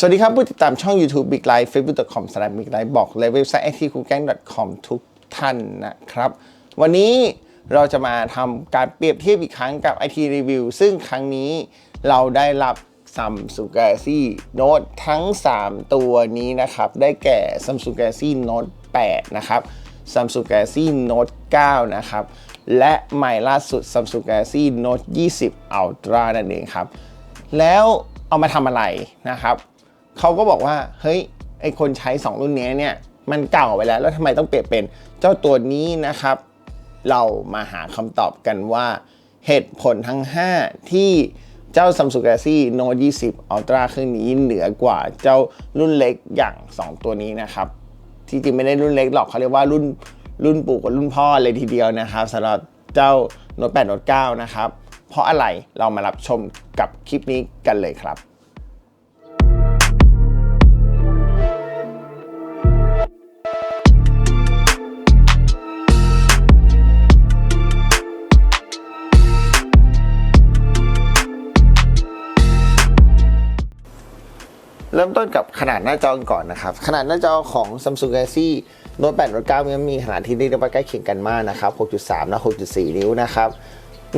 สวัสดีครับ ผู้ติดตามช่อง YouTube Big Life Facebook.com s l a s Big Life บอกเลยเว็บไซต์ i t c o o g a n g com ทุกท่านนะครับ วันนี้เราจะมาทำการเปรียบเทียบอีกครั้งกับ IT Review ซึ่งครั้งนี้เราได้รับ Samsung Galaxy Note ทั้ง 3 ตัวนี้นะครับ ได้แก่ Samsung Galaxy Note 8 นะครับ Samsung Galaxy Note 9 นะครับ และใหม่ล่าสุด Samsung Galaxy Note 20 Ultra นั่นเองครับ แล้วเอามาทำอะไรนะครับ เขาก็บอกว่าเฮ้ยไอคนใช้ 2 รุ่นนี้เนี่ยมันเก่าไปแล้ว แล้วทำไมต้องเปลี่ยนเป็นเจ้าตัวนี้นะครับ เรามาหาคำตอบกันว่าเหตุผลทั้ง 5 ที่เจ้า Samsung Galaxy Note 20 Ultra เครื่องนี้เหนือกว่าเจ้ารุ่นเล็กอย่าง 2 ตัวนี้นะครับ ที่จริงไม่ได้รุ่นเล็กหรอกเขาเรียกว่ารุ่นรุ่นปู่กับรุ่นพ่อเลยทีเดียวนะครับสำหรับเจ้า Note 8 Note 9 นะครับ เพราะอะไรเรามารับชมกับคลิปนี้กันเลยครับ เริ่มต้นกับขนาดหน้าจอกันก่อนนะครับ ขนาดหน้าจอของ Samsung Galaxy Note 8 Note 9มันมีขนาดที่เรียกได้ว่าใกล้เคียงกันมากนะครับ 6.3 และ 6.4 นิ้วนะครับ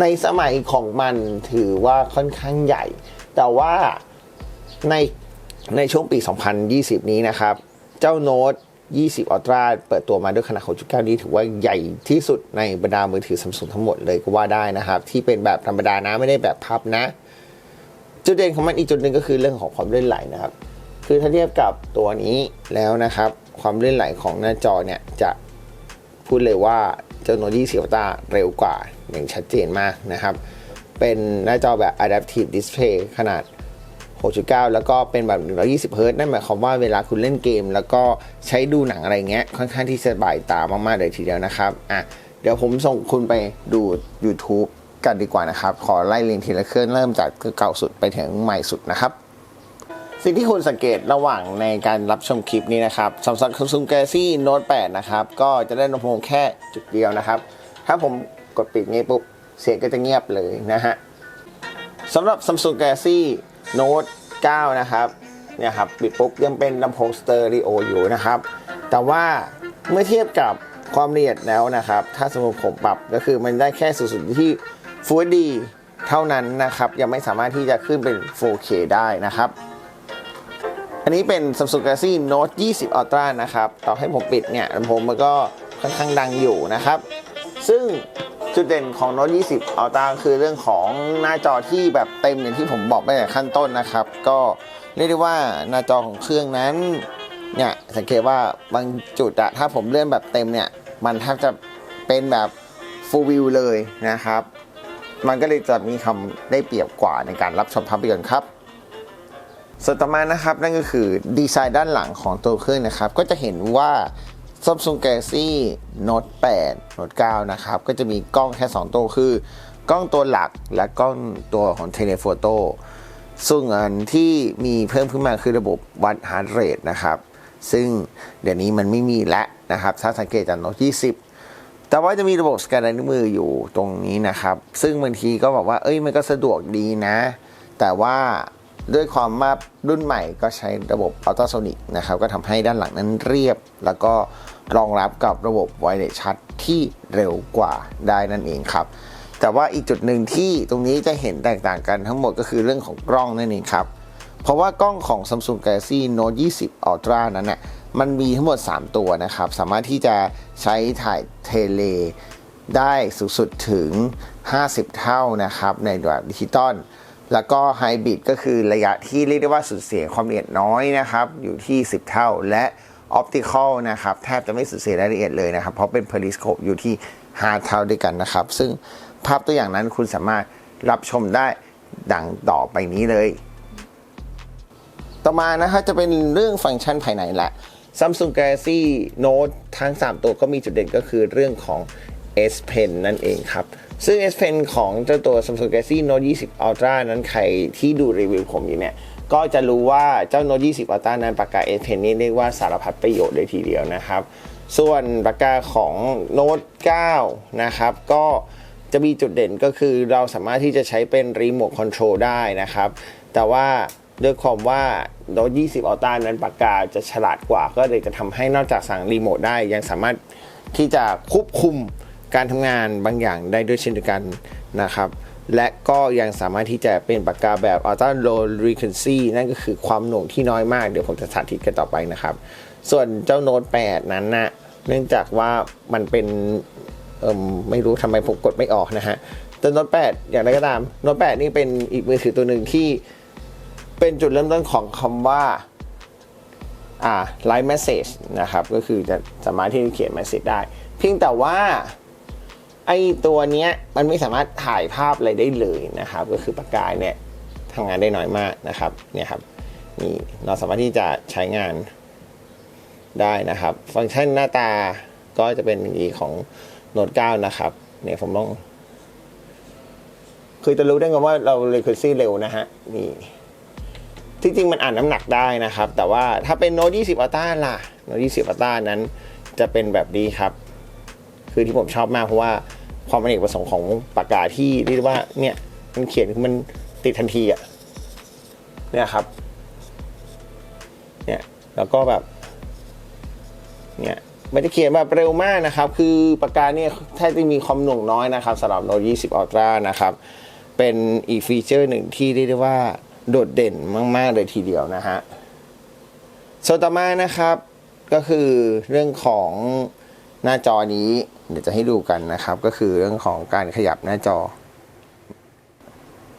ในสมัยของมันถือว่าค่อนข้างใหญ่ แต่ว่าในในช่วงปี 2020 นี้นะครับ เจ้า Note 20 Ultra เปิดตัวมาด้วยขนาด 6.9 นี้ถือว่าใหญ่ที่สุดในบรรดามือถือ Samsung ทั้งหมดเลยก็ว่าได้นะครับ ที่เป็นแบบธรรมดานะไม่ได้แบบพับนะ จุดเด่นของมันอีกจุดหนึ่งก็คือเรื่องของความลื่นไหลนะครับ คือถ้าเทียบกับตัวนี้แล้วนะครับ ความลื่นไหลของหน้าจอเนี่ยจะพูดเลยว่าเจ้าโนดี้เซียต้าเร็วกว่าอย่างชัดเจนมากนะครับ เป็นหน้าจอแบบ Adaptive Display ขนาด 6.9 แล้วก็เป็นแบบ 120เฮิรต์นั่นหมายความว่าเวลาคุณเล่นเกม แล้วก็ใช้ดูหนังอะไรเงี้ยค่อนข้างที่สบายตามากๆเลยทีเดียวนะครับอะเดี๋ยวผมส่งคุณไปดู YouTube กันดีกว่านะครับ ขอไล่เรียงทีละเครื่องเริ่มจากเก่าสุดไปถึงใหม่สุดนะครับสิ่งที่คุณสังเกตระหว่างในการรับชมคลิปนี้นะครับ Samsung Samsung Galaxy Note 8 นะครับ ก็จะได้ลำโพงแค่จุดเดียวนะครับ ถ้าผมกดปิดนี้ปุ๊บ เสียงก็จะเงียบเลยนะฮะสำหรับ Samsung Galaxy Note 9 นะครับ เนี่ยครับปิดปุ๊บยังเป็นลำโพงสเตอริโออยู่นะครับ แต่ว่าเมื่อเทียบกับความละเอียดแล้วนะครับ ถ้าสมมติผมปรับก็คือมันได้แค่สูงสุดที่ Full HD เท่านั้นนะครับ ยังไม่สามารถที่จะขึ้นเป็น 4K ได้นะครับ อันนี้เป็น Samsung Galaxy Note 20 Ultra นะครับ ต่อให้ผมปิดเนี่ยลำโพงมันก็ค่อนข้างดังอยู่นะครับ ซึ่งจุดเด่นของ Note 20 Ultra คือเรื่องของหน้าจอที่แบบเต็มอย่างที่ผมบอกไปในขั้นต้นนะครับ ก็เรียกได้ว่าหน้าจอของเครื่องนั้นเนี่ยสังเกตว่าบางจุดอะถ้าผมเลื่อนแบบเต็มเนี่ย มันแทบจะเป็นแบบ full view เลยนะครับ มันก็เลยจะมีคำได้เปรียบกว่าในการรับชมภาพยนตร์ครับส่วนต่อมานะครับนั่นก็คือดีไซน์ด้านหลังของตัวเครื่องนะครับ ก็จะเห็นว่า Samsung Galaxy Note 8 Note 9 นะครับ ก็จะมีกล้องแค่ 2 ตัวคือ กล้องตัวหลักและกล้องตัวของ Telephoto ซึ่งอันที่มีเพิ่มขึ้นมาคือระบบวัด heart rate นะครับ ซึ่งเดี๋ยวนี้มันไม่มีแล้วนะครับ ถ้าสังเกตจาก Note 20 แต่ว่าจะมีระบบสแกนลายนิ้วมืออยู่ตรงนี้นะครับ ซึ่งบางทีก็บอกว่า เอ้ยมันก็สะดวกดีนะ แต่ว่าด้วยความมารุ่นใหม่ก็ใช้ระบบอัลตราโซนิกนะครับ ก็ทำให้ด้านหลังนั้นเรียบ แล้วก็รองรับกับระบบไวเลสชัดที่เร็วกว่าได้นั่นเองครับ แต่ว่าอีกจุดหนึ่งที่ตรงนี้จะเห็นแตกต่างกันทั้งหมดก็คือเรื่องของกล้องนั่นเองครับ เพราะว่ากล้องของ Samsung Galaxy Note 20 Ultra นั้นน่ะ มันมีทั้งหมด 3 ตัวนะครับ สามารถที่จะใช้ถ่ายเทเลได้สูงสุดถึง 50 เท่านะครับ ในแบบดิจิตอลแล้วก็ไฮบริดก็คือระยะที่เรียกได้ว่าสูญเสียความละเอียดน้อยนะครับ อยู่ที่ 10 เท่าและออปติคอลนะครับ แทบจะไม่สูญเสียรายละเอียดเลยนะครับ เพราะเป็นเพลิสโคปอยู่ที่ 5 เท่าด้วยกันนะครับ ซึ่งภาพตัวอย่างนั้นคุณสามารถรับชมได้ดังต่อไปนี้เลย ต่อมานะครับจะเป็นเรื่องฟังก์ชันภายในแหละ Samsung Galaxy Note ทั้ง 3 ตัวก็มีจุดเด่นก็คือเรื่องของ S Pen นั่นเองครับ ซึ่ง S Pen ของเจ้าตัว Samsung Galaxy Note 20 Ultra นั้นใครที่ดูรีวิวผมอยู่เนี่ยก็จะรู้ว่าเจ้า Note 20 Ultra นั้นปากกา S Pen นี่เรียกว่าสารพัดประโยชน์เลยทีเดียวนะครับ ส่วนปากกาของ Note 9 นะครับก็จะมีจุดเด่นก็คือเราสามารถที่จะใช้เป็นรีโมทคอนโทรลได้นะครับ แต่ว่า ด้วยความว่าโน้ต20อัลต้านั้นปากกาจะฉลาดกว่า ก็เลยจะทำให้นอกจากสั่งรีโมทได้ ยังสามารถที่จะควบคุมการทำงานบางอย่างได้ด้วยเช่นเดียวกันนะครับ และก็ยังสามารถที่จะเป็นปากกาแบบ Ultra Low Frequency นั่นก็คือความหน่วงที่น้อยมาก เดี๋ยวผมจะสาธิตกันต่อไปนะครับ ส่วนเจ้าโน้ต8 นั้นนะเนื่องจากว่ามันเป็นเอมไม่รู้ทำไมผมกดไม่ออกนะฮะแต่โน้ต8อย่างไรก็ตามโน้ต8นี่เป็นอีกมือถือตัวหนึ่งที่ เป็นจุดเริ่มต้นของคำว่าอ่า Live Message นะครับ ก็คือจะสามารถที่จะเขียน message ได้ เพียงแต่ว่าไอตัวเนี้ยมันไม่สามารถถ่ายภาพอะไรได้เลยนะครับ ก็คือปากกาเนี่ยทำงานได้น้อยมากนะครับเนี่ยครับนี่เราสามารถที่จะใช้งานได้นะครับ ฟังก์ชันหน้าตาก็จะเป็นอย่างนี้ของโน้ต9นะครับเนี่ยผมต้องคือจะรู้ได้ไงว่าเรา r e c u r s y เร็วนะฮะนี่ จริงๆมันอ่านน้ำหนักได้นะครับ แต่ว่าถ้าเป็นโน้ต20อัลต้าล่ะโน้ต20อัลต้านั้นจะเป็นแบบนี้ครับ คือที่ผมชอบมากเพราะว่าความเป็นเอกประสงค์ของปากกาที่เรียกว่าเนี่ยมันเขียนมันติดทันทีอะเนี่ยครับ เนี่ยแล้วก็แบบ เนี่ยไม่ได้เขียนแบบเร็วมากนะครับ คือปากกาเนี่ยแทบจะมีความหน่วงน้อยนะครับสำหรับโน้ต20 Ultra นะครับ เป็นอีกฟีเจอร์หนึ่งที่เรียกได้ว่า โดดเด่นมาก ๆ เลยทีเดียวนะฮะส่วนต่อมานะครับ ก็คือเรื่องของหน้าจอนี้ เดี๋ยวจะให้ดูกันนะครับ ก็คือเรื่องของการขยับหน้าจอ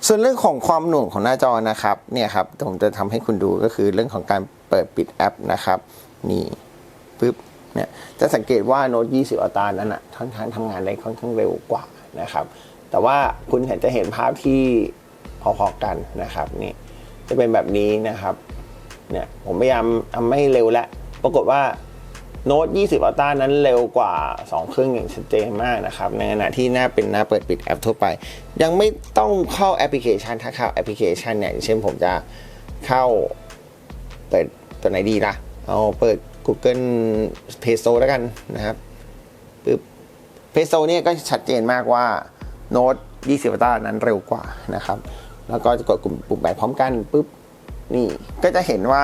ส่วนเรื่องของความหน่วงของหน้าจอนะครับ เนี่ยครับผมจะทำให้คุณดูก็คือเรื่องของการเปิดปิดแอปนะครับ นี่ปึ๊บเนี่ยจะสังเกตว่าโน้ต20อัลตรานั้นอะค่อนข้างทำงานได้ค่อนข้างเร็วกว่านะครับ แต่ว่าคุณเห็นจะเห็นภาพที่ พอๆกันนะครับนี่จะเป็นแบบนี้นะครับเนี่ยผมพยายามทำให้เร็วแล้วปรากฏว่าโน้ต 20 อัลต้านั้นเร็วกว่า 2 เครื่องอย่างชัดเจนมากนะครับ ในขณะที่หน้าเป็นหน้าเปิดปิดแอปทั่วไป ยังไม่ต้องเข้าแอปพลิเคชัน ถ้าเข้าแอปพลิเคชันเนี่ยเช่นผมจะเข้าเปิดตัวไหนดีล่ะ เอาเปิด Google Play Store แล้วกันนะครับปึ๊บ Play Store เนี่ยก็ชัดเจนมากว่าโน้ต 20 อัลต้านั้นเร็วกว่านะครับ แล้วก็จะกดปุ่มแบนพร้อมกันปุ๊บนี่ก็จะเห็นว่า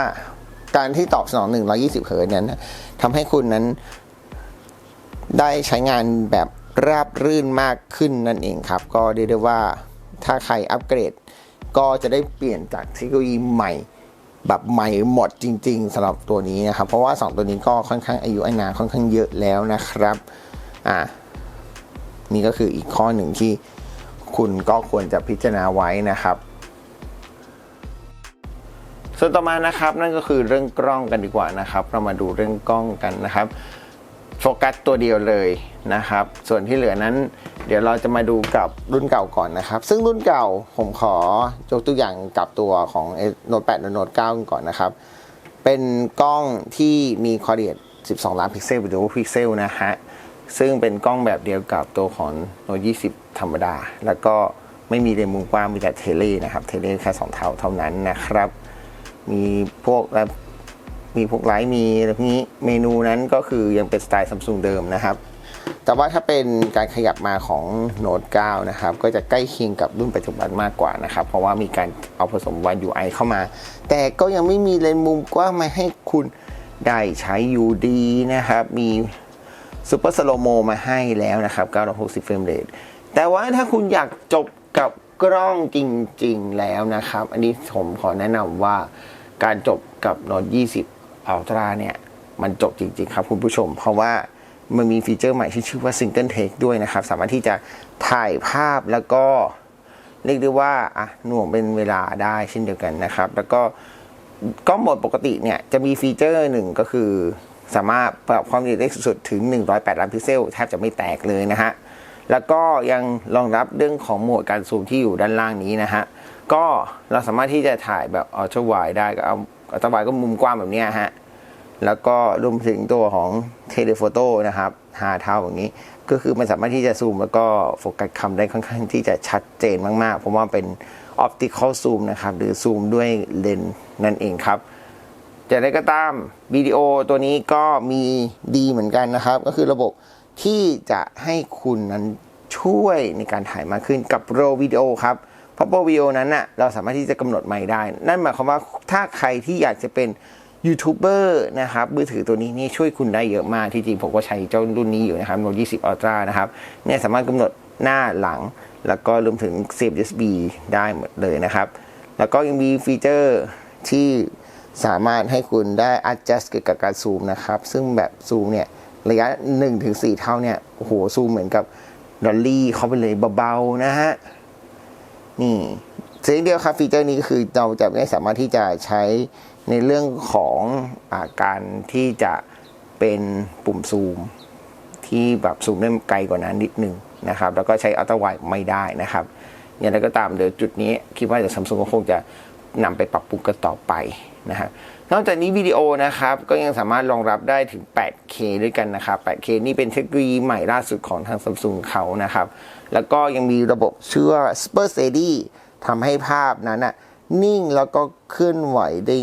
การที่ตอบสนอง 120เฮิร์ตนั้นทำให้คุณนั้นได้ใช้งานแบบราบรื่นมากขึ้นนั่นเองครับ ก็เรียกได้ว่าถ้าใครอัปเกรด ก็จะได้เปลี่ยนจากเทคโนโลยีใหม่แบบใหม่หมดจริง ๆสำหรับตัวนี้นะครับ เพราะว่า 2 ตัวนี้ก็ค่อนข้างอายุอานาค่อนข้างเยอะแล้วนะครับ อ่า นี่ก็คืออีกข้อหนึ่งที่ คุณก็ควรจะพิจารณาไว้นะครับส่วนต่อมานะครับนั่นก็คือเรื่องกล้องกันดีกว่านะครับ เรามาดูเรื่องกล้องกันนะครับโฟกัสตัวเดียวเลยนะครับ ส่วนที่เหลือนั้น เดี๋ยวเราจะมาดูกับรุ่นเก่าก่อนนะครับ ซึ่งรุ่นเก่าผมขอยกตัวอย่างกับตัวของ Note 8และ Note 9ก่อนนะครับ เป็นกล้องที่มีคอเดียด12 ล้านพิกเซลหรือว่าพิกเซลนะฮะ ซึ่งเป็นกล้องแบบเดียวกับตัวของ Note 20 ธรรมดา แล้วก็ไม่มีเลนส์มุมกว้างมีแต่เทเลนะครับ เทเลแค่2เท่าเท่านั้นนะครับ มีพวกมีพวกไลท์มีอะไรพวกนี้เมนูนั้นก็คือยังเป็นสไตล์ซัมซุงเดิมนะครับ แต่ว่าถ้าเป็นการขยับมาของ Note 9นะครับ ก็จะใกล้เคียงกับรุ่นปัจจุบันมากกว่านะครับ เพราะว่ามีการเอาผสม One UI เข้ามา แต่ก็ยังไม่มีเลนส์มุมกว้างมาให้คุณได้ใช้อยู่ดีนะครับ มี ซูเปอร์สโลโมมาให้แล้วนะครับ 960 เฟรมเรทแต่ว่าถ้าคุณอยากจบกับกล้องจริงๆแล้วนะครับ อันนี้ผมขอแนะนำว่าการจบกับ Note 20 Ultra เนี่ย มันจบจริงๆครับคุณผู้ชม เพราะว่ามันมีฟีเจอร์ใหม่ที่ชื่อว่า Single Take ด้วยนะครับ สามารถที่จะถ่ายภาพแล้วก็เรียกได้ว่าอะหน่วงเป็นเวลาได้เช่นเดียวกันนะครับ แล้วก็กล้องโหมดปกติเนี่ย จะมีฟีเจอร์หนึ่งก็คือ สามารถปรับความละเอียดได้สุดๆถึง 108 ล้านพิกเซลแทบจะไม่แตกเลยนะฮะ แล้วก็ยังรองรับเรื่องของโหมดการซูมที่อยู่ด้านล่างนี้นะฮะ ก็เราสามารถที่จะถ่ายแบบอัลตร้าไวได้ก็เอาอัลตร้าไวก็มุมกว้างแบบนี้ฮะ แล้วก็รวมถึงตัวของเทเลโฟโต้นะครับ5เท่าอย่างนี้ ก็คือมันสามารถที่จะซูมแล้วก็โฟกัสคำได้ค่อนข้างที่จะชัดเจนมากๆ เพราะว่าเป็นออปติคอลซูมนะครับ หรือซูมด้วยเลนส์นั่นเองครับ จะได้ก็ตามวิดีโอตัวนี้ก็มีดีเหมือนกันนะครับ ก็คือระบบที่จะให้คุณนั้นช่วยในการถ่ายมากขึ้นกับโรวิดีโอครับเพราะ Pro View นั้นน่ะเราสามารถที่จะกำหนดไมค์ได้ นั่นหมายความว่าถ้าใครที่อยากจะเป็นยูทูบเบอร์นะครับมือถือตัวนี้นี่ช่วยคุณได้เยอะมากที่จริงผมก็ใช้เจ้ารุ่นนี้อยู่นะครับ Note 20 Ultra นะครับเนี่ยสามารถกำหนดหน้าหลัง แล้วก็รวมถึงเสียบ USB ได้หมดเลยนะครับ แล้วก็ยังมีฟีเจอร์ที่ สามารถให้คุณได้ adjust เกี่ยวกับการซูมนะครับ ซึ่งแบบซูมเนี่ยระยะ 1-4 เท่าเนี่ยโอ้โหซูมเหมือนกับดอลลี่เข้าไปเลยเบาๆนะฮะ นี่สิ่งเดียวครับฟีเจอร์นี้คือเราจะไม่สามารถที่จะใช้ในเรื่องของอาการที่จะเป็นปุ่มซูม ที่แบบซูมได้ไกลกว่านั้นนิดนึงนะครับ แล้วก็ใช้อัลตร้าไวด์ไม่ได้นะครับอย่างไรก็ตามเดี๋ยวจุดนี้คิดว่าเดี๋ยวซัมซุงก็คงจะนำไปปรับปรุงกันต่อไป นะฮะนอกจากนี้วิดีโอนะครับ ก็ยังสามารถรองรับได้ถึง 8K ด้วยกันนะครับ 8K นี่เป็นเทคโนโลยีใหม่ล่าสุดของทางซัมซุงเขานะครับ แล้วก็ยังมีระบบชื่อ Super Steady ทำให้ภาพนั้นน่ะนิ่งแล้วก็เคลื่อนไหวได้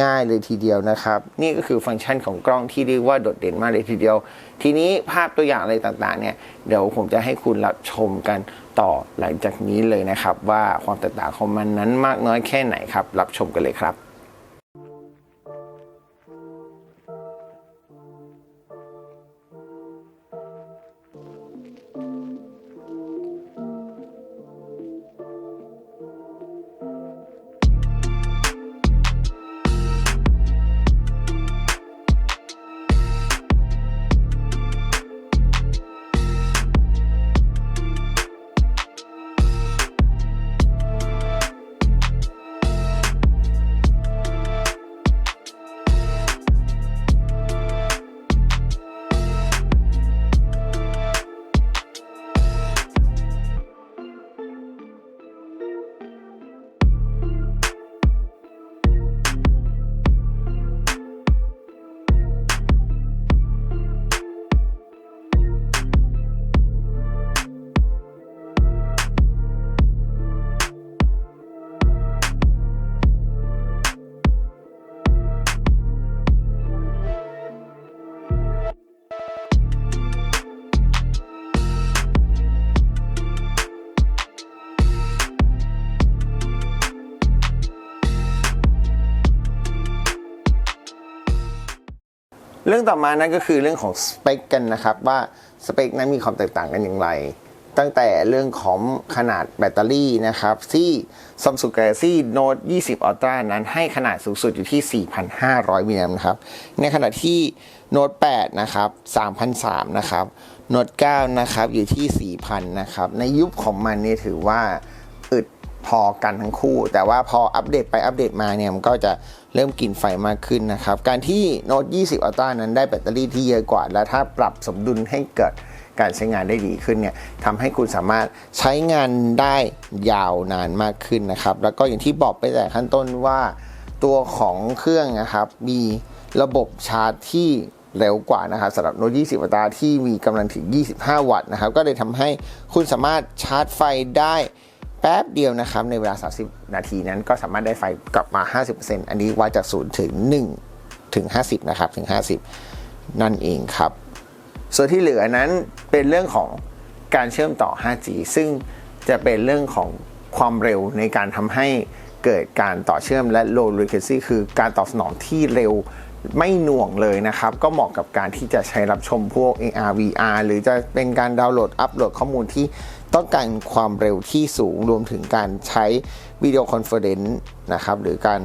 ง่าย ๆ เลยทีเดียวนะครับ นี่ก็คือฟังก์ชันของกล้องที่เรียกว่าโดดเด่นมากเลยทีเดียว ทีนี้ภาพตัวอย่างอะไรต่างๆ เนี่ย เดี๋ยวผมจะให้คุณรับชมกันต่อหลังจากนี้เลยนะครับ ว่าความแตกต่างของมันนั้นมากน้อยแค่ไหนครับ รับชมกันเลยครับ เรื่องต่อมานั่นก็คือเรื่องของสเปคกันนะครับว่าสเปคนั้นมีความแตกต่างกันอย่างไร ตั้งแต่เรื่องของขนาดแบตเตอรี่นะครับที่ Samsung Galaxy Note 20 Ultra นั้นให้ขนาดสูงสุดอยู่ที่ 4,500มิลลิแอมป์นะครับในขณะที่ Note 8 นะครับ3,300นะครับ Note 9 นะครับอยู่ที่ 4,000 นะครับ ในยุคของมันนี่ถือว่า พอกันทั้งคู่ แต่ว่าพออัปเดตไปอัปเดตมาเนี่ยมันก็จะเริ่มกินไฟมากขึ้นนะครับ การที่ Note 20 Ultra นั้นได้แบตเตอรี่ที่เยอะกว่า และถ้าปรับสมดุลให้เกิดการใช้งานได้ดีขึ้นเนี่ยทำให้คุณสามารถใช้งานได้ยาวนานมากขึ้นนะครับ แล้วก็อย่างที่บอกไปแต่ขั้นต้นว่าตัวของเครื่องนะครับมีระบบชาร์จที่เร็วกว่านะครับสำหรับ Note 20 Ultra ที่มีกำลังถึง 25 วัตต์นะครับ ก็เลยทำให้คุณสามารถชาร์จไฟได้ แป๊บเดียวนะครับ ในเวลา 30 นาทีนั้นก็สามารถได้ไฟกลับมา 50%อันนี้วัดจาก 0 ถึง 1 ถึง 50 นะครับ ถึง 50 นั่นเองครับ ส่วนที่เหลือนั้นเป็นเรื่องของการเชื่อมต่อ 5G ซึ่งจะเป็นเรื่องของความเร็วในการทำให้เกิดการต่อเชื่อมและ low latency คือการตอบสนองที่เร็วไม่หน่วงเลยนะครับ ก็เหมาะกับการที่จะใช้รับชมพวก AR VR หรือจะเป็นการดาวน์โหลดอัปโหลดข้อมูลที่ ต้องการความเร็วที่สูงรวมถึงการใช้วิดีโอคอนเฟอเรนซ์นะครับหรือการ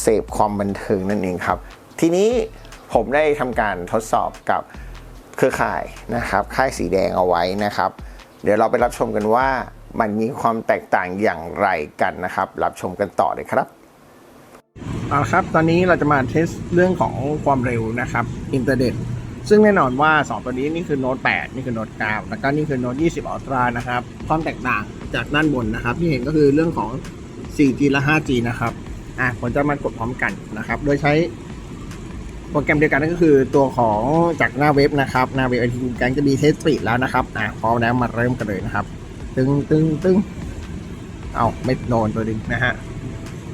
เสพความบันเทิงนั่นเองครับ ทีนี้ผมได้ทำการทดสอบกับเครือข่ายนะครับ ค่ายสีแดงเอาไว้นะครับ เดี๋ยวเราไปรับชมกันว่ามันมีความแตกต่างอย่างไรกันนะครับ รับชมกันต่อเลยครับเอาครับ ตอนนี้เราจะมาเทสเรื่องของความเร็วนะครับ อินเทอร์เน็ต ซึ่งแน่นอนว่า 2 ตัวนี้นี่คือโน้ต8นี่คือโน้ต9แล้วก็นี่คือโน้ต20 Ultra นะครับ ความแตกต่างจากด้านบนนะครับ ที่เห็นก็คือเรื่องของ 4G และ 5G นะครับอะผมจะมากดพร้อมกันนะครับ โดยใช้โปรแกรมเดียวกันนั่นก็คือตัวของจากหน้าเว็บนะครับหน้าเว็บไอทีกันจะมีเทสปีดแล้วนะครับอะพร้อมแล้วมาเริ่มกันเลยนะครับ ตึงตึงตึงเอาไม่โดนตัวดึงนะฮะ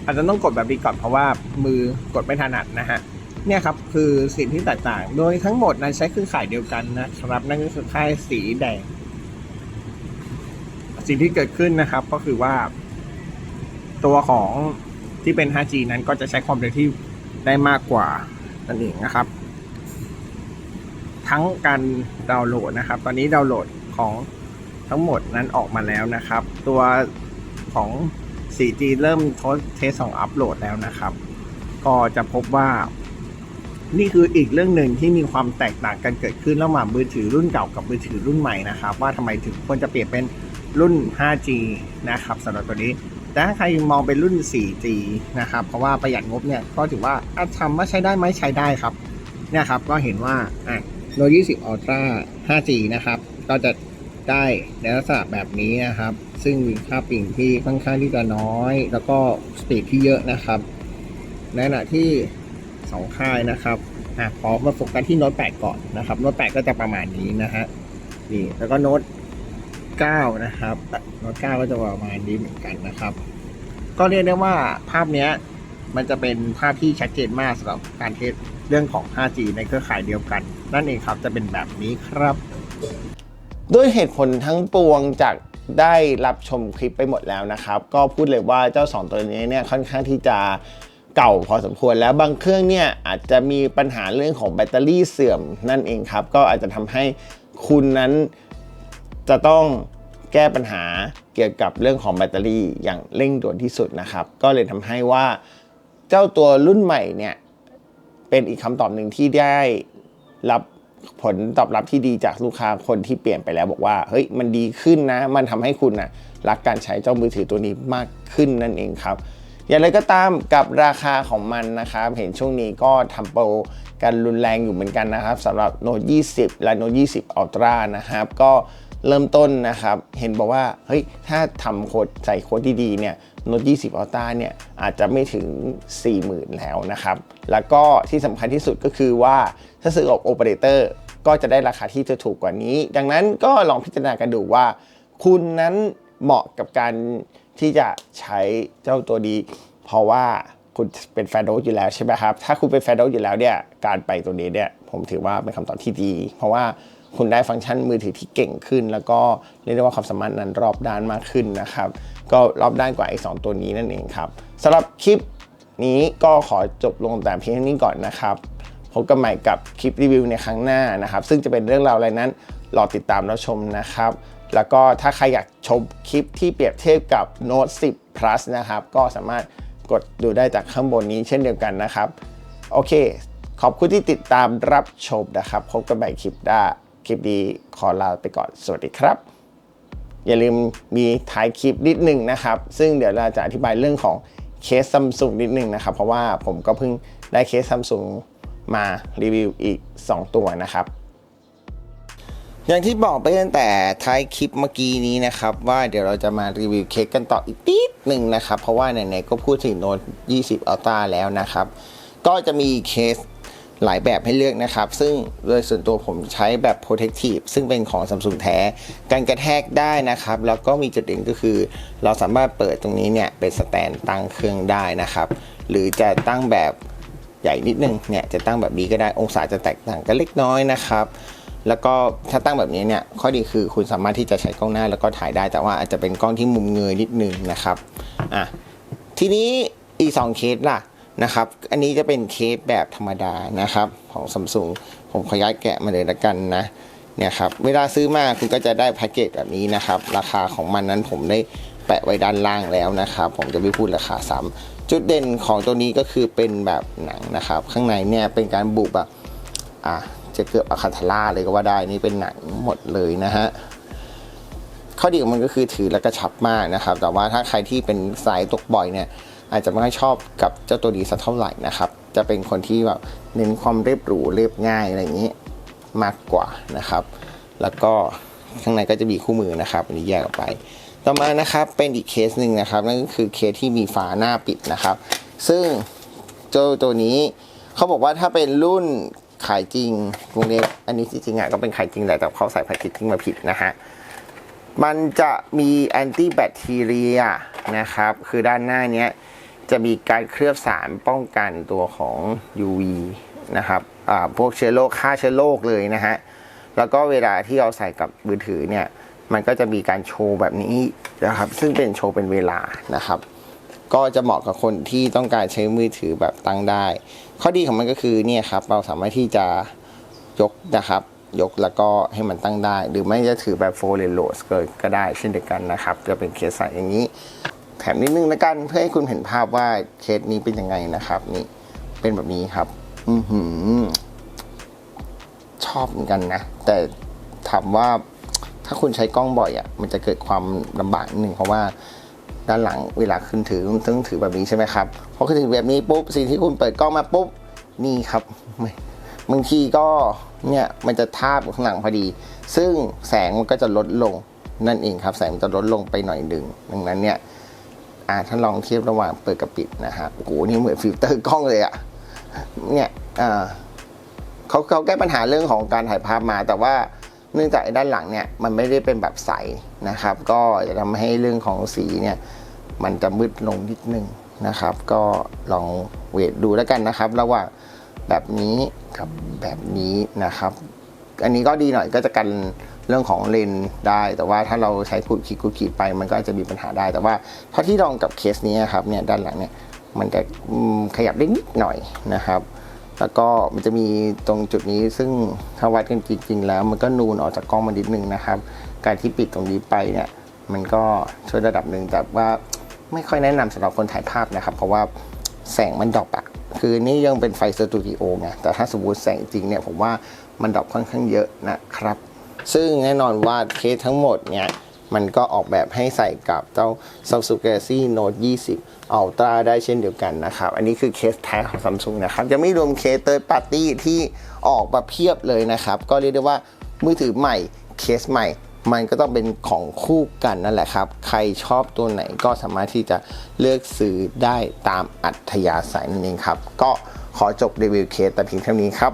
อาจจะต้องกดแบบนี้ก่อนเพราะว่ามือกดไม่ถนัดนะฮะ เนี่ยครับคือสิ่งที่แตกต่าง โดยทั้งหมดนั้นใช้เครือข่ายเดียวกันนะครับนั่นก็คือค่ายสีแดง สิ่งที่เกิดขึ้นนะครับก็คือว่า ตัวของที่เป็น 5G นั้นก็จะใช้ความเร็วที่ได้มากกว่านั่นเองนะครับ ทั้งการดาวน์โหลดนะครับ ตอนนี้ดาวน์โหลดของทั้งหมดนั้นออกมาแล้วนะครับ ตัวของ 4G เริ่มทดเทสของอัปโหลดแล้วนะครับ ก็จะพบว่า นี่คืออีกเรื่องหนึ่งที่มีความแตกต่างกันเกิดขึ้นระหว่างมือถือรุ่นเก่ากับมือถือรุ่นใหม่นะครับ ว่าทำไมถึงควรจะเปลี่ยนเป็นรุ่น 5G นะครับสำหรับตัวนี้ แต่ถ้าใครมองเป็นรุ่น 4G นะครับเพราะว่าประหยัดงบเนี่ยก็ถือว่าอาจทำว่าใช้ได้ไหมใช้ได้ครับเนี่ยครับก็เห็นว่าอะ Note 20 Ultra 5G นะครับ ก็จะได้ในลักษณะแบบนี้นะครับ ซึ่งมีค่าปิ่งที่ค่อนข้างที่จะน้อย แล้วก็สปีดที่เยอะนะครับในขณะที่ สองค่ายนะครับอะขอมาโฟกัสที่โน้ต8ก่อนนะครับ โน้ต8ก็จะประมาณนี้นะฮะนี่แล้วก็โน้ต9นะครับโน้ต9ก็จะประมาณนี้เหมือนกันนะครับ ก็เรียกได้ว่าภาพเนี้ยมันจะเป็นภาพที่ชัดเจนมากสำหรับการเทสเรื่องของ 5G ในเครือข่ายเดียวกัน นั่นเองครับจะเป็นแบบนี้ครับ ด้วยเหตุผลทั้งปวงจากได้รับชมคลิปไปหมดแล้วนะครับ ก็พูดเลยว่าเจ้า 2 ตัวนี้เนี่ยค่อนข้างที่จะ เก่าพอสมควรแล้วบางเครื่องเนี่ยอาจจะมีปัญหาเรื่องของแบตเตอรี่เสื่อมนั่นเองครับ ก็อาจจะทำให้คุณนั้นจะต้องแก้ปัญหาเกี่ยวกับเรื่องของแบตเตอรี่อย่างเร่งด่วนที่สุดนะครับ ก็เลยทำให้ว่าเจ้าตัวรุ่นใหม่เนี่ยเป็นอีกคำตอบหนึ่งที่ได้รับผลตอบรับที่ดีจากลูกค้าคนที่เปลี่ยนไปแล้วบอกว่าเฮ้ยมันดีขึ้นนะ มันทำให้คุณนะรักการใช้เจ้ามือถือตัวนี้มากขึ้นนั่นเองครับ อย่างไรก็ตามกับราคาของมันนะครับ เห็นช่วงนี้ก็ทำโปรกันรุนแรงอยู่เหมือนกันนะครับสำหรับ Note 20 และ Note 20 Ultra นะครับ ก็เริ่มต้นนะครับ เห็นบอกว่า เฮ้ย ถ้าทำโค้ดใส่โค้ดดีๆ เนี่ย Note 20 Ultra เนี่ย อาจจะไม่ถึง 40,000 แล้วนะครับ แล้วก็ที่สำคัญที่สุดก็คือว่า ถ้าซื้อกับโอเปอเรเตอร์ก็จะได้ราคาที่จะถูกกว่านี้ ดังนั้นก็ลองพิจารณากันดูว่า คุณนั้นเหมาะกับการ ที่จะใช้เจ้าตัวดีเพราะว่าคุณเป็นแฟนโดสอยู่แล้วใช่ไหมครับ ถ้าคุณเป็นแฟนโดสอยู่แล้วเนี่ยการไปตัวนี้เนี่ยผมถือว่าเป็นคำตอบที่ดี เพราะว่าคุณได้ฟังก์ชันมือถือที่เก่งขึ้น แล้วก็เรียกได้ว่าความสามารถนั้นรอบด้านมากขึ้นนะครับ ก็รอบด้านกว่าไอ้สองตัวนี้นั่นเองครับสำหรับคลิปนี้ก็ขอจบลงแต่เพียงเท่านี้ก่อนนะครับพบกันใหม่กับคลิปรีวิวในครั้งหน้านะครับ ซึ่งจะเป็นเรื่องราวอะไรนั้นรอติดตามรับชมนะครับ แล้วก็ถ้าใครอยากชมคลิปที่เปรียบเทียบกับ Note 10 Plus นะครับ ก็สามารถกดดูได้จากข้างบนนี้เช่นเดียวกันนะครับ โอเค ขอบคุณที่ติดตามรับชมนะครับ พบกันใหม่คลิปหน้าคลิปนี้ขอลาไปก่อน สวัสดีครับ อย่าลืมมีท้ายคลิปนิดหนึ่งนะครับ ซึ่งเดี๋ยวเราจะอธิบายเรื่องของเคสซัมซุงนิดหนึ่งนะครับ เพราะว่าผมก็เพิ่งได้เคสซัมซุงมารีวิวอีก 2 ตัวนะครับ อย่างที่บอกไปตั้งแต่ท้ายคลิปเมื่อกี้นี้นะครับ ว่าเดี๋ยวเราจะมารีวิวเคสกันต่ออีกนิดหนึ่งนะครับ เพราะว่าไหนๆก็พูดถึงโน้ต20 Ultra แล้วนะครับ ก็จะมีเคสหลายแบบให้เลือกนะครับ ซึ่งโดยส่วนตัวผมใช้แบบ protective ซึ่งเป็นของ Samsung แท้กันกระแทกได้นะครับ แล้วก็มีจุดเด่นก็คือ เราสามารถเปิดตรงนี้เนี่ยเป็นสแตนตั้งเครื่องได้นะครับ หรือจะตั้งแบบใหญ่นิดนึงเนี่ยจะตั้งแบบนี้ก็ได้องศาจะแตกต่างกันเล็กน้อยนะครับ แล้วก็ถ้าตั้งแบบนี้เนี่ยข้อดีคือคุณสามารถที่จะใช้กล้องหน้าแล้วก็ถ่ายได้แต่ว่าอาจจะเป็นกล้องที่มุมเงยนิดนึงนะครับอะทีนี้อีก 2 เคสล่ะนะครับ อันนี้จะเป็นเคสแบบธรรมดานะครับ ของซัมซุงผมขอย้ายแกะมาเลยละกันนะเนี่ยครับเวลาซื้อมาคุณก็จะได้แพ็กเกจแบบนี้นะครับ ราคาของมันนั้นผมได้แปะไว้ด้านล่างแล้วนะครับ ผมจะไม่พูดราคาซ้ำจุดเด่นของตัวนี้ก็คือเป็นแบบหนังนะครับ ข้างในเนี่ยเป็นการบุแบบอะ จะเกือบอะคาทาร่าเลยก็ว่าได้นี่เป็นหนังหมดเลยนะฮะข้อดีของมันก็คือถือแล้วกระชับมากนะครับ แต่ว่าถ้าใครที่เป็นสายตกบ่อยเนี่ย อาจจะไม่ค่อยชอบกับเจ้าตัวนี้สักเท่าไหร่นะครับ จะเป็นคนที่แบบเน้นความเรียบหรูเรียบง่ายอะไรอย่างนี้มากกว่านะครับ แล้วก็ข้างในก็จะมีคู่มือนะครับอันนี้แยกออกไป ต่อมานะครับเป็นอีกเคสหนึ่งนะครับนั่นก็คือเคสที่มีฝาหน้าปิดนะครับ ซึ่งเจ้าตัวนี้เขาบอกว่าถ้าเป็นรุ่น ขายจริงวงเล็บอันนี้จริงๆอะก็เป็นขายจริงแหละแต่เขาใส่แพคเกจจิ้งมาผิดนะฮะมันจะมีแอนตี้แบคทีเรียนะครับ คือด้านหน้าเนี้ยจะมีการเคลือบสารป้องกันตัวของ UV นะครับอ่าพวกเชื้อโรคฆ่าเชื้อโรคเลยนะฮะ แล้วก็เวลาที่เราใส่กับมือถือเนี่ย มันก็จะมีการโชว์แบบนี้นะครับ ซึ่งเป็นโชว์เป็นเวลานะครับ ก็จะเหมาะกับคนที่ต้องการใช้มือถือแบบตั้งได้ ข้อดีของมันก็คือเนี่ยครับเราสามารถที่จะยกนะครับ ยกแล้วก็ให้มันตั้งได้ หรือไม่จะถือแบบโฟลเลโลสก็ได้เช่นเดียวกันนะครับ จะเป็นเคสใส่อย่างนี้ แถมนิดนึงแล้วกันเพื่อให้คุณเห็นภาพว่าเคสนี้เป็นยังไงนะครับ นี่เป็นแบบนี้ครับ อือหือชอบเหมือนกันนะ แต่ถามว่าถ้าคุณใช้กล้องบ่อยอะ่ะ มันจะเกิดความลำบากนิดนึงเพราะว่าด้านหลังเวลาคุณถือต้องถือแบบนี้ใช่ไหมครับ อคุณถือแบบนี้ปุ๊บสิ่งที่คุณเปิดกล้องมาปุ๊บนี่ครับบางทีก็เนี่ยมันจะทาบข้างหลังพอดี ซึ่งแสงมันก็จะลดลงนั่นเองครับ แสงมันจะลดลงไปหน่อยหนึ่งดังนั้นเนี่ยอ่าถ้าลองเทียบระหว่างเปิดกับปิดนะฮะโอ้โหนี่เหมือนฟิลเตอร์กล้องเลยอะเนี่ยอ่าเขาเขาแก้ปัญหาเรื่องของการถ่ายภาพมา แต่ว่าเนื่องจากด้านหลังเนี่ยมันไม่ได้เป็นแบบใสนะครับ ก็จะทำให้เรื่องของสีเนี่ยมันจะมืดลงนิดนึง นะครับ ก็ลองเวทดูแล้วกันนะครับ ระหว่างแบบนี้กับแบบนี้นะครับ อันนี้ก็ดีหน่อยก็จะกันเรื่องของเลนได้ แต่ว่าถ้าเราใช้ขูดขีดขูดขีดไปมันก็อาจจะมีปัญหาได้แต่ว่าเท่าที่ลองกับเคสนี้ครับเนี่ยด้านหลังเนี่ยมันจะขยับได้นิดหน่อยนะครับ แล้วก็มันจะมีตรงจุดนี้ซึ่งถ้าวัดกันจริงๆแล้ว มันก็นูนออกจากกล้องมานิดนึงนะครับ การที่ปิดตรงนี้ไปเนี่ยมันก็ช่วยระดับหนึ่งแต่ว่า ไม่ค่อยแนะนำสำหรับคนถ่ายภาพนะครับ เพราะว่าแสงมันดรอปอะคือนี่ยังเป็นไฟสตูดิโอไงแต่ถ้าสมมติแสงจริงเนี่ยผมว่ามันดรอปค่อนข้างเยอะนะครับ ซึ่งแน่นอนว่าเคสทั้งหมดเนี่ยมันก็ออกแบบให้ใส่กับเจ้า Samsung Galaxy Note 20 Ultra ได้เช่นเดียวกันนะครับ อันนี้คือเคสแท้ของ Samsung นะครับยังไม่รวมเคส Third Party ที่ออกมาเพียบเลยนะครับ ก็เรียกได้ว่ามือถือใหม่เคสใหม่ มันก็ต้องเป็นของคู่กันนั่นแหละครับ ใครชอบตัวไหนก็สามารถที่จะเลือกซื้อได้ตามอัธยาศัยนั่นเองครับ ก็ขอจบรีวิวเคสแต่เพียงเท่านี้ครับ